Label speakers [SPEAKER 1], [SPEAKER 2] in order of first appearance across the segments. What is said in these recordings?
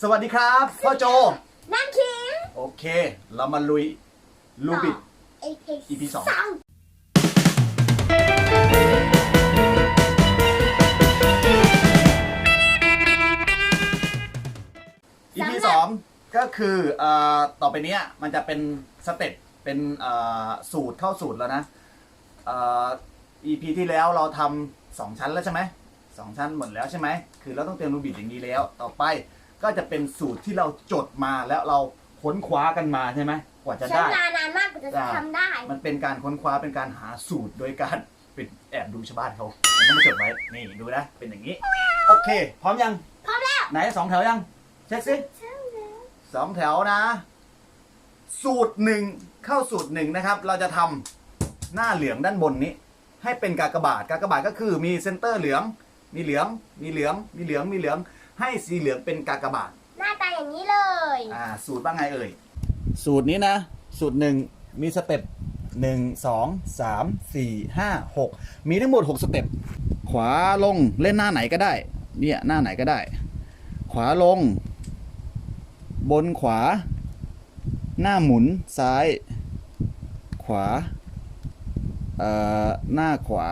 [SPEAKER 1] สวัสดีครับพ่อโจ
[SPEAKER 2] นั่งคิง
[SPEAKER 1] โอเค เรามาลุยลูบิด
[SPEAKER 2] EP
[SPEAKER 1] EP สอง EP สองก็คือเอ่อต่อไปเนี้ยมันจะเป็นสเต็ปเป็นเอ่อสูตรเข้าสูตรแล้วนะเอ่อ EP ที่แล้วเราทำสองชั้นแล้วใช่ไหมสองชั้นหมดแล้วใช่ไหมคือเราต้องเตรียมรูบิดอย่างนี้แล้ว ต่อไป ก็จะเป็นสูตรที่เราจดมาแล้วเราค้นคว้ากันมาใช่ไหมกว่าจะ
[SPEAKER 2] ใช้
[SPEAKER 1] ได้
[SPEAKER 2] เวลานานมากกว่าจะ
[SPEAKER 1] จ้ะ
[SPEAKER 2] ทำได้
[SPEAKER 1] มันเป็นการค้นคว้าเป็นการหาสูตรโดยการไปแอบดูชาวบ้านเขาผมก็มาจดไว้นี่ดูนะเป็นอย่างนี้ โอเค พร้อมยัง
[SPEAKER 2] พร้อมแล้ว
[SPEAKER 1] ไหนสองแถวยังเช็คสิสองแถวนะ สูตรหนึ่งเข้าสูตรหนึ่งนะครับ เราจะทำหน้าเหลืองด้านบนนี้ ให้เป็นกากบาทกากบาทก็คือมีเซนเตอร์เหลือง มีเหลือง มีเหลือง มีเหลือง มีเหลือง ให้สีเหลืองเป็นกากบาท
[SPEAKER 2] หน้าตาอย่างนี้เลย
[SPEAKER 1] อ่าสูตรว่าไงเอ่ย สูตรนี้นะ สูตรหนึ่งมีสเต็ปหนึ่งสองสามสี่ห้าหกมีทั้งหมดหกสเต็ปขวาลงเล่นหน้าไหนก็ได้ เนี่ยหน้าไหนก็ได้ ขวาลง บนขวา หน้าหมุนซ้าย ขวาเอ่อหน้าขวา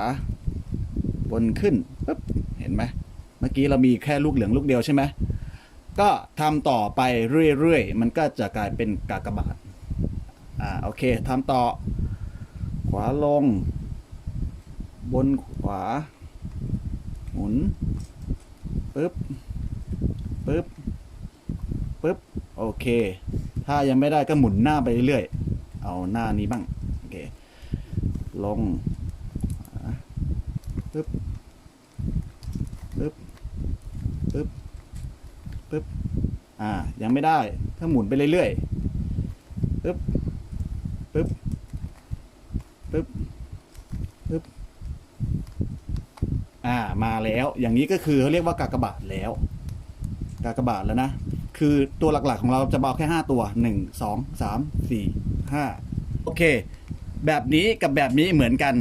[SPEAKER 1] บนขึ้นปึ๊บเห็นไหมเมื่อกี้เรามีแค่ลูกเหลืองลูกเดียวใช่ไหมก็ทำต่อไปเรื่อยๆ มันก็จะกลายเป็นกากบาทอ่าโอเคทำต่อ ขวาลง บนขวา หมุนปึ๊บปึ๊บปึ๊บโอเค ถ้ายังไม่ได้ก็หมุนหน้าไปเรื่อยๆเอาหน้านี้บ้างโอเคลงขวาปึ๊บปึ๊บปึ๊บ ปึ๊บอ่า ยังไม่ได้ถ้าหมุนไปเรื่อยๆปึ๊บปึ๊บปึ๊บปึ๊บอ่ามาแล้ว อย่างนี้ก็คือเขาเรียกว่ากากบาทแล้ว กากบาทแล้วนะ คือตัวหลักๆของเราจะบอกแค่ 5 ตัว 1 2 3 4 5 โอเค แบบนี้กับแบบนี้เหมือนกัน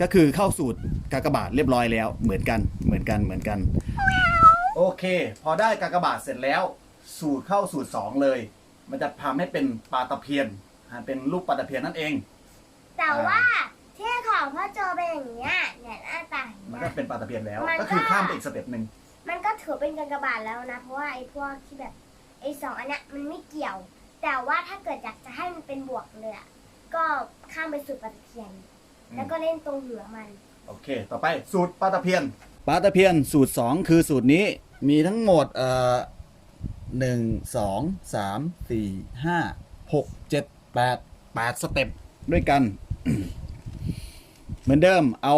[SPEAKER 1] ก็คือเข้าสูตรกากบาทเรียบร้อยแล้ว เหมือนกัน เหมือนกัน เหมือนกัน โอเค พอได้กากบาทเสร็จแล้ว สูตรเข้าสูตร 2 เลย มันจะทำให้เป็นปลาตะเพียนอ่าเป็นรูปปลาตะเพียนนั่นเอง
[SPEAKER 2] แต่ว่าที่ของพ่อโจเป็นอย่างเงี้ยเนี่ยหน้าตาอย่าง
[SPEAKER 1] มัน
[SPEAKER 2] เงี้
[SPEAKER 1] ก็
[SPEAKER 2] ย
[SPEAKER 1] เป็นปลาตะเพียนแล้ว
[SPEAKER 2] มันก็
[SPEAKER 1] ก็คือข้ามไปอีกสเต็ปหนึ่ง
[SPEAKER 2] มันก็ถือเป็นกากบาทแล้วนะ เพราะว่าไอ้พวกที่แบบไอ้สองอันเนี้ยมันไม่เกี่ยว แต่ว่าถ้าเกิดอยากจะให้มันเป็นบวกเลยอะก็ข้ามไปสู่ปฏิเพียน แล้วก็เล่นตรงหัวมัน
[SPEAKER 1] โอเค ต่อไปสูตรปลาตะเพียน ปลาตะเพียนสูตร 2 คือสูตรนี้มีทั้งหมดเอ่อหนึ่งสองสามสี่ห้าหกเจ็ดแปดแปดสเต็ปด้วยกัน เหมือนเดิมเอา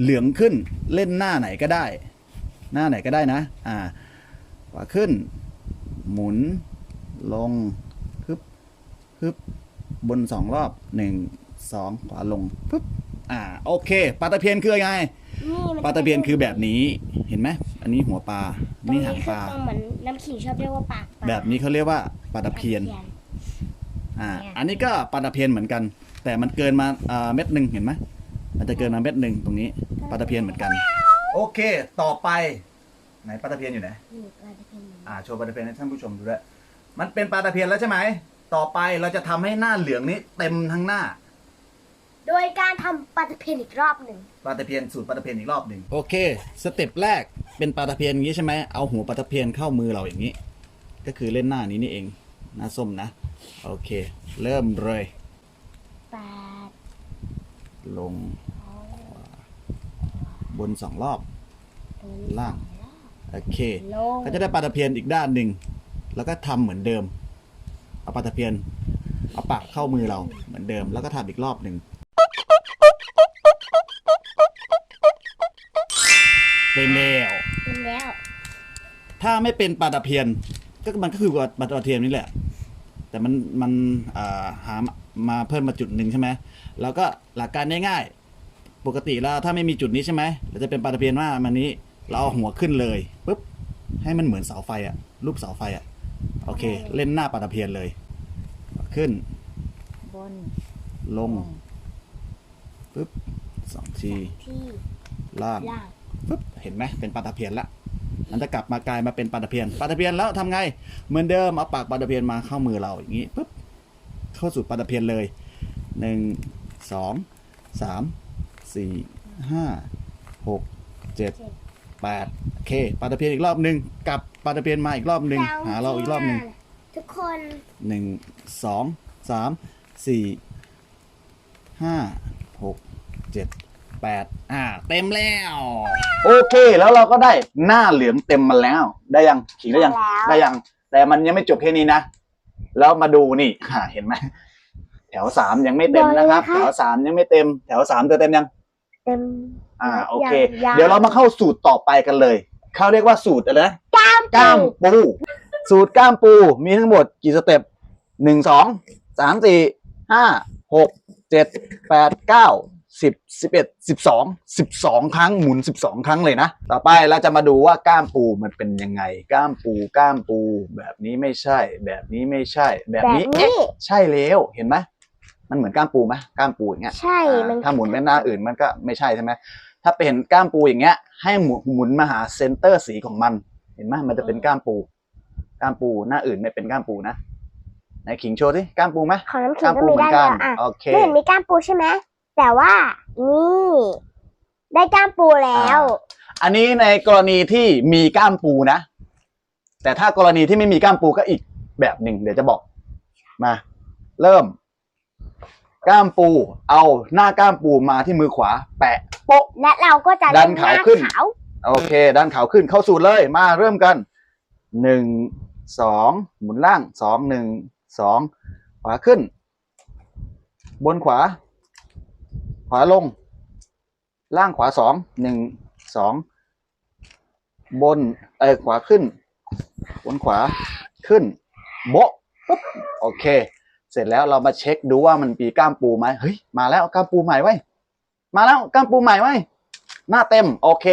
[SPEAKER 1] เหลืองขึ้นเล่นหน้าไหนก็ได้ หน้าไหนก็ได้นะ อ่าขวาขึ้น หมุนลงฮึบฮึบบนสองรอบหนึ่งสองขวาลงปึ๊บอ่าโอเคปลาตะเพียนคือไง ปลาตะเพียนคือแบบนี้เห็นไหมอันนี้หัวปลา
[SPEAKER 2] ตรง
[SPEAKER 1] นี่
[SPEAKER 2] นี้
[SPEAKER 1] หาง
[SPEAKER 2] คื
[SPEAKER 1] ป
[SPEAKER 2] อ
[SPEAKER 1] ลา
[SPEAKER 2] ตรงเหมือนน้ำขิงชอบเรียกว่าปากปลา
[SPEAKER 1] แบบนี้เขาเรียกว่าปลาตะเพียน อ่า
[SPEAKER 2] เนี่ย
[SPEAKER 1] อันนี้ก็ปลาตะเพียนเหมือนกัน แต่มันเกินมาอ่าเม็ดหนึ่งเห็นไหมมันจะเกินมาเม็ดหนึ่งตรงนี้ปลาตะเพียนเหมือนกัน โอเค ต่อไป ไหนปลาตะเพียนอยู่ไหน
[SPEAKER 2] นี่ปลาตะเพียน
[SPEAKER 1] อ่าโชว์ปลาตะเพียนให้ท่านผู้ชมดูด้วย มันเป็นปลาตะเพียนแล้วใช่ไหม ต่อไปเราจะทำให้หน้าเหลืองนี้เต็มทั้งหน้า
[SPEAKER 2] โดยการทำปลาตะเพียนอีกรอบหนึ่ง
[SPEAKER 1] ปลาตะเพียนสูตรปลาตะเพียนอีกรอบหนึ่งโอเค สเต็ปแรกเป็นปลาตะเพียนอย่างนี้ใช่ไหมเอาหัวปลาตะเพียนเข้ามือเราอย่างนี้ ก็คือเล่นหน้านี้นี่เองหน้าส้มนะ โอเค เริ่มเลย
[SPEAKER 2] แปด
[SPEAKER 1] ลงบนสองรอบ ล่าง โอเค
[SPEAKER 2] ลง
[SPEAKER 1] ก็จะได้ปลาตะเพียนอีกด้านหนึ่ง แล้วก็ทำเหมือนเดิม เอาปลาตะเพียน เอาปากเข้ามือเราเหมือนเดิม แล้วก็ทำอีกรอบหนึ่ง เป็นแล้ว
[SPEAKER 2] เป็นแล้ว
[SPEAKER 1] ถ้าไม่เป็นปลาตะเพียน ก็มันก็คือปลาตะเพียนนี่แหละ แต่มันมันอ่าหามาเพิ่มมาจุดหนึ่งใช่ไหมแล้วก็หลักการง่ายๆปกติแล้วถ้าไม่มีจุดนี้ใช่ไหมเราจะเป็นปลาตะเพียนว่ามันนี้ เราเอาหัวขึ้นเลยปุ๊บให้มันเหมือนเสาไฟอะรูปเสาไฟอะโอเค เล่นหน้าปลาตะเพียนเลย ขึ้น
[SPEAKER 2] บน
[SPEAKER 1] ลงปุ๊บสองที
[SPEAKER 2] ที่
[SPEAKER 1] ล่าง
[SPEAKER 2] ล่าง
[SPEAKER 1] ปุ๊บเห็นไหมเป็นปลาตะเพียนละมันจะกลับมากลายมาเป็นปลาตะเพียนปลาตะเพียนแล้วทำไงเหมือนเดิมเอาปากปลาตะเพียนมาเข้ามือเราอย่างนี้ปุ๊บเข้าสู่ปลาตะเพียนเลยหนึ่งสองสามสี่ห้าหกเจ็ดแปดโอเคปลาตะเพียนอีกรอบหนึ่งกลับปลาตะเพียนมาอีกรอบหนึ่ง
[SPEAKER 2] แล้ว
[SPEAKER 1] หาเราอีกรอบหนึ่ง
[SPEAKER 2] ทุกคน
[SPEAKER 1] หนึ่งสองสามสี่ห้าหกเจ็ด แปดอ่า เต็มแล้ว โอเค แล้วเราก็ได้หน้าเหลืองเต็มมาแล้ว ได้ยังขิงได้ยัง ได้ยัง แต่มันยังไม่จบแค่นี้นะ แล้วมาดูนี่อ่าเห็นไหมแถวสามยังไม่เต็มนะครับ แถวสามยังไม่เต็ม แถวสามจะเต็มยัง
[SPEAKER 2] เต็ม
[SPEAKER 1] อ่า โอเค
[SPEAKER 2] ยัง
[SPEAKER 1] เดี๋ยวเรามาเข้าสูตรต่อไปกันเลย เขาเรียกว่าสูตรอะไรนะ
[SPEAKER 2] กล้าม
[SPEAKER 1] กล้ามปู สูตรกล้ามปู มีทั้งหมดกี่สเต็ปหนึ่งสองสามสี่ห้าหกเจ็ดแปดเก้า สิบสิบเอ็ดสิบสองสิบสองครั้งหมุนสิบสองครั้งเลยนะ ต่อไปเราจะมาดูว่ากล้ามปูมันเป็นยังไงกล้ามปูกล้ามปู แบบนี้ไม่ใช่ แบบนี้ไม่ใช่ แบบ
[SPEAKER 2] แบบ
[SPEAKER 1] นี้
[SPEAKER 2] นี้
[SPEAKER 1] เอ๊ะใช่แล้วเห็นไหมมันเหมือนกล้ามปูไหมกล้ามปูอย่างเงี้ย
[SPEAKER 2] ใช่
[SPEAKER 1] อ่า
[SPEAKER 2] มัน
[SPEAKER 1] ถ้าหมุนไปหน้าอื่นมันก็ไม่ใช่ใช่ไหมถ้าเป็นกล้ามปูอย่างเงี้ย ให้หมุนหมุนมาหาเซนเตอร์สีของมัน เห็นไหมมันจะเป็นกล้ามปูกล้ามปูหน้าอื่นไม่เป็นกล้ามปูนะไหนขิงโชว์สิกล้ามปูไหม
[SPEAKER 2] ของน้ำ
[SPEAKER 1] ก
[SPEAKER 2] ขิ
[SPEAKER 1] ล้างม
[SPEAKER 2] ก็
[SPEAKER 1] ปู
[SPEAKER 2] มี
[SPEAKER 1] เหมือ
[SPEAKER 2] ได้
[SPEAKER 1] นกั
[SPEAKER 2] แล้
[SPEAKER 1] น
[SPEAKER 2] วอะ
[SPEAKER 1] โอเค
[SPEAKER 2] ไม่เห็นมีกล้ามปูใช่ไหม แต่ว่านี่ได้กล้ามปูแล้ว
[SPEAKER 1] อันนี้ในกรณีที่มีกล้ามปูนะ แต่ถ้ากรณีที่ไม่มีกล้ามปูก็อีกแบบหนึ่งเดี๋ยวจะบอกมา เริ่ม กล้ามปู เอาหน้ากล้ามปูมาที่มือขวา แปะโป๊ะ
[SPEAKER 2] และเราก็จะ
[SPEAKER 1] ดัน
[SPEAKER 2] เล่ห
[SPEAKER 1] ขาวขึ้น
[SPEAKER 2] ขาว
[SPEAKER 1] โอเคด้านขาวขึ้นเข้าสูตรเลยมาเริ่มกันหนึ่งสองหมุนล่างสองหนึ่งสองขวาขึ้น บนขวา ขวาลง ล่างขวาสองหนึ่งสองบนเออขวาขึ้นบนขวาขึ้นโบะปุ๊บโอเค เสร็จแล้วเรามาเช็คดูว่ามันมีกล้ามปูไหมเฮ้ยมาแล้วกล้ามปูใหม่ไว้มาแล้วกล้ามปูใหม่ไว้หน้าเต็มโอเค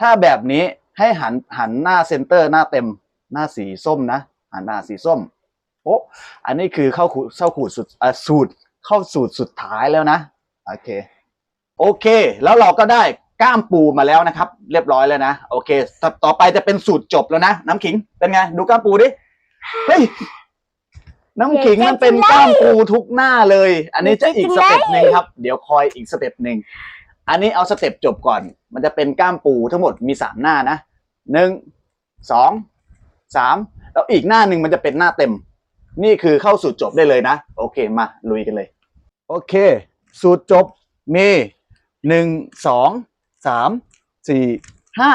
[SPEAKER 1] ถ้าแบบนี้ให้หันหันหน้าเซนเตอร์หน้าเต็มหน้าสีส้มนะหันหน้าสีส้มโอ้อันนี้คือเข้าขูดเข้าขูดสุดอะสูตรเข้าสูตรสุดท้ายแล้วนะ โอเค โอเค แล้วเราก็ได้กล้ามปูมาแล้วนะครับ เรียบร้อยแล้วนะ โอเค ต่อต่อไปจะเป็นสูตรจบแล้วนะ น้ำขิง เป็นไง ดูกล้ามปูดิ เฮ้ย น้ำขิงมันเป็นกล้ามปูทุกหน้าเลย อันนี้จะอีกสเต็ปหนึ่งครับ เดี๋ยวคอยอีกสเต็ปหนึ่ง อันนี้เอาสเต็ปจบก่อน มันจะเป็นกล้ามปูทั้งหมดมีสามหน้านะ หนึ่ง สอง สาม แล้วอีกหน้าหนึ่งมันจะเป็นหน้าเต็ม นี่คือเข้าสูตรจบได้เลยนะ โอเค มา ลุยกันเลย โอเค สูตรจบมีหนึ่งสองสามสี่ห้า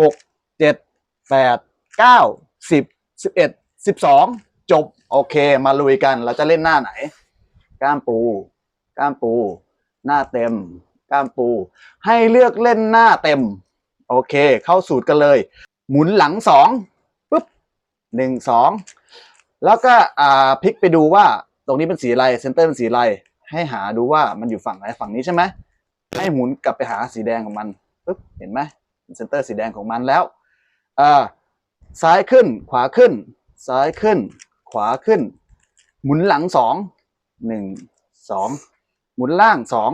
[SPEAKER 1] หกเจ็ดแปดเก้าสิบสิบเอ็ดสิบสองจบ โอเคมาลุยกันเราจะเล่นหน้าไหน ก้ามปู ก้ามปู หน้าเต็ม ก้ามปู ให้เลือกเล่นหน้าเต็ม โอเค เข้าสูตรกันเลย หมุนหลังสองปุ๊บหนึ่งสองแล้วก็อ่าพลิกไปดูว่าตรงนี้เป็นสีอะไรเซนเตอร์เป็นสีอะไร ให้หาดูว่ามันอยู่ฝั่งไหนฝั่งนี้ใช่ไหมให้หมุนกลับไปหาสีแดงของมันปุ๊บเห็นไหมเซนเตอร์สีแดงของมันแล้วอ่าซ้ายขึ้นขวาขึ้น ซ้ายขึ้น ขวาขึ้น หมุนหลังสองหนึ่งสองหมุนล่างสอง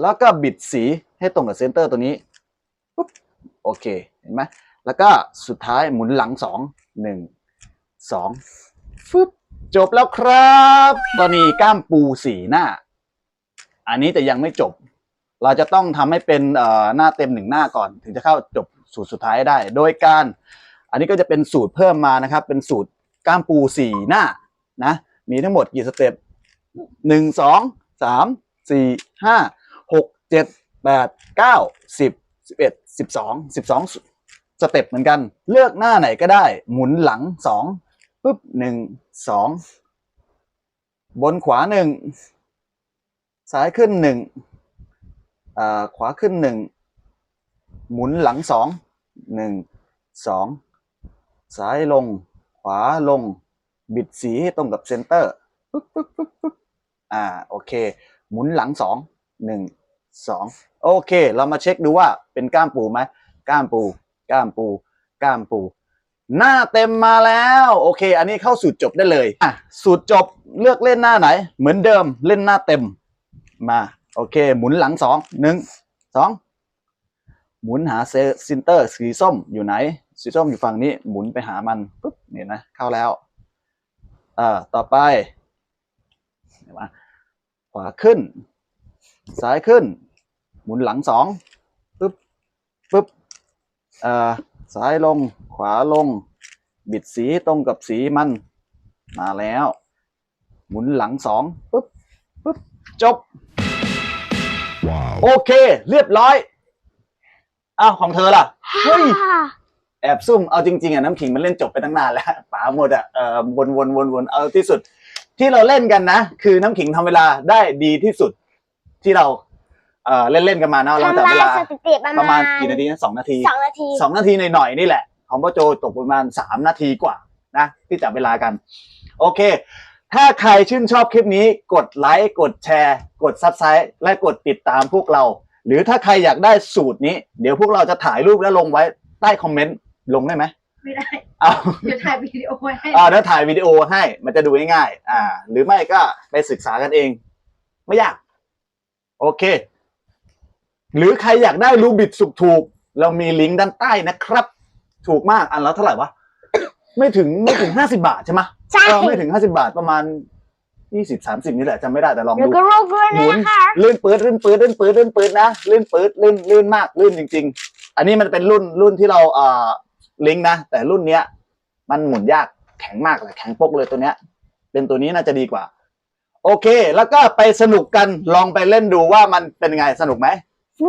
[SPEAKER 1] แล้วก็บิดสีให้ตรงกับเซนเตอร์ตัวนี้ปุ๊บโอเคเห็นไหมแล้วก็สุดท้ายหมุนหลังสองหนึ่งสองฟึบ จบแล้วครับตอนนี้ก้ามปูสีหน้า อันนี้แต่ยังไม่จบ เราจะต้องทำให้เป็นหน้าเต็มหนึ่งหน้าก่อน ถึงจะเข้าจบสูตรสุดท้ายได้ โดยการ อันนี้ก็จะเป็นสูตรเพิ่มมานะครับ เป็นสูตรก้ามปูสี่หน้านะ มีทั้งหมดกี่สเต็ปหนึ่งสองสามสี่ห้าหกเจ็ดแปดเก้าสิบสิบเอ็ดสิบสองสิบสองสเต็ปเหมือนกัน เลือกหน้าไหนก็ได้ หมุนหลังสอง ปุ๊บหนึ่งสองบนขวาหนึ่งซ้ายขึ้นหนึ่งขวาขึ้นหนึ่งหมุนหลังสองหนึ่งสองซ้ายลง ขวาลง บิดสีให้ตรงกับเซนเตอร์ปุ๊บปุ๊บปุ๊บปุ๊บอ่าโอเค หมุนหลังสองหนึ่งสองโอเค เรามาเช็คดูว่าเป็นก้ามปูไหมก้ามปู ก้ามปู ก้ามปู หน้าเต็มมาแล้ว โอเค อันนี้เข้าสูตรจบได้เลยอะสูตรจบเลือกเล่นหน้าไหน เหมือนเดิมเล่นหน้าเต็มมา โอเค หมุนหลังสองหนึ่งสองหมุนหาเซซินเตอร์สีส้มอยู่ไหน สีส้มอยู่ฝั่งนี้ หมุนไปหามันปุ๊บเนี่ยนะ เข้าแล้วอ่าต่อไปเห็นไหมขวาขึ้น ซ้ายขึ้น หมุนหลังสองปุ๊บปุ๊บอ่าซ้ายลง ขวาลง บิดสีตรงกับสีมัน มาแล้ว หมุนหลังสองปุ๊บปุ๊บจบ
[SPEAKER 3] Wow.
[SPEAKER 1] โอเค เรียบร้อยอ้าวของเธอล่ะเฮ้ยแอบซุ่มเอาจริงๆอะน้ำขิงมันเล่นจบไปตั้งนานแล้วป๋าหมดอะเอ่อวนวนวนวนเอาที่สุด ที่เราเล่นกันนะ คือน้ำขิงทำเวลาได้ดีที่สุด ที่เราเอ่อเล่นเล่นๆกันมาเนาะเรา
[SPEAKER 2] ทำ
[SPEAKER 1] แต่
[SPEAKER 2] ลา
[SPEAKER 1] เวยลา
[SPEAKER 2] สถิติประ
[SPEAKER 1] ประ
[SPEAKER 2] มา
[SPEAKER 1] มา
[SPEAKER 2] ณ
[SPEAKER 1] ณกี่นาทีนะสองนาที
[SPEAKER 2] สองนาที
[SPEAKER 1] สองนาทีหน่อยๆนี่แหละ ของพ่อโจตกประมาณสามนาทีกว่านะที่จับเวลากัน โอเค ถ้าใครชื่นชอบคลิปนี้กดไลค์กดแชร์ กดซับสไครต์และกดติดตามพวกเรา หรือถ้าใครอยากได้สูตรนี้ เดี๋ยวพวกเราจะถ่ายรูปแล้วลงไว้ใต้คอมเมนต์ลงได้ไหม
[SPEAKER 4] ไม่ได้
[SPEAKER 1] เอา
[SPEAKER 4] เดี๋ยวถ่ายวิดีโอไว้ให้
[SPEAKER 1] เอาถ้าถ่ายวิดีโอให้มันจะดูง่ายๆอ่า หรือไม่ก็ไปศึกษากันเอง ไม่ยาก โอเค หรือใครอยากได้รูบิดสุกถูกๆเรามีลิงก์ด้านใต้นะครับ ถูกมากอันละเท่าไหร่วะ ไม่ถึงไม่ถึงห้าสิบาทใช่ไหม
[SPEAKER 2] ใช่
[SPEAKER 1] เออไม่ถึงห้าสิบาทประมาณยี่สิบสามสิบนี่แหละจำไม่ได้แต่ลอง
[SPEAKER 2] เดี๋ยว
[SPEAKER 1] ดู
[SPEAKER 2] ก็รูปด้วย
[SPEAKER 1] หมุน
[SPEAKER 2] นะคะ
[SPEAKER 1] ลื่นปืดลื่นปืดลื่นปืดลื่นปืดนะลื่นปืดลื่นลื่นมากลื่นจริง ๆ อันนี้มันเป็นรุ่นรุ่นที่เราเอ่อลิงก์นะ แต่รุ่นเนี้ย มันหมุนยากแข็งมากเลยแข็งปกเลยตัวเนี้ย เป็นตัวนี้น่าจะดีกว่า โอเค แล้วก็ไปสนุกกันลองไปเล่นดูว่ามันเป็นไงสนุกไหม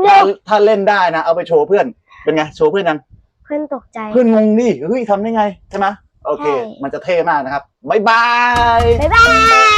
[SPEAKER 2] เด็
[SPEAKER 1] ถ้ากถ้าเล่นได้นะเอาไปโชว์เพื่อนเป็นไงโชว์เพื่อนยัง
[SPEAKER 2] เพื่อนตกใจ
[SPEAKER 1] เพื่อนงงดิเฮ้ยทำได้ไง ใช่ไหมโอเค
[SPEAKER 2] ใช่
[SPEAKER 1] มันจะเท่มากนะครับ บ๊ายบาย
[SPEAKER 2] บ๊ายบาย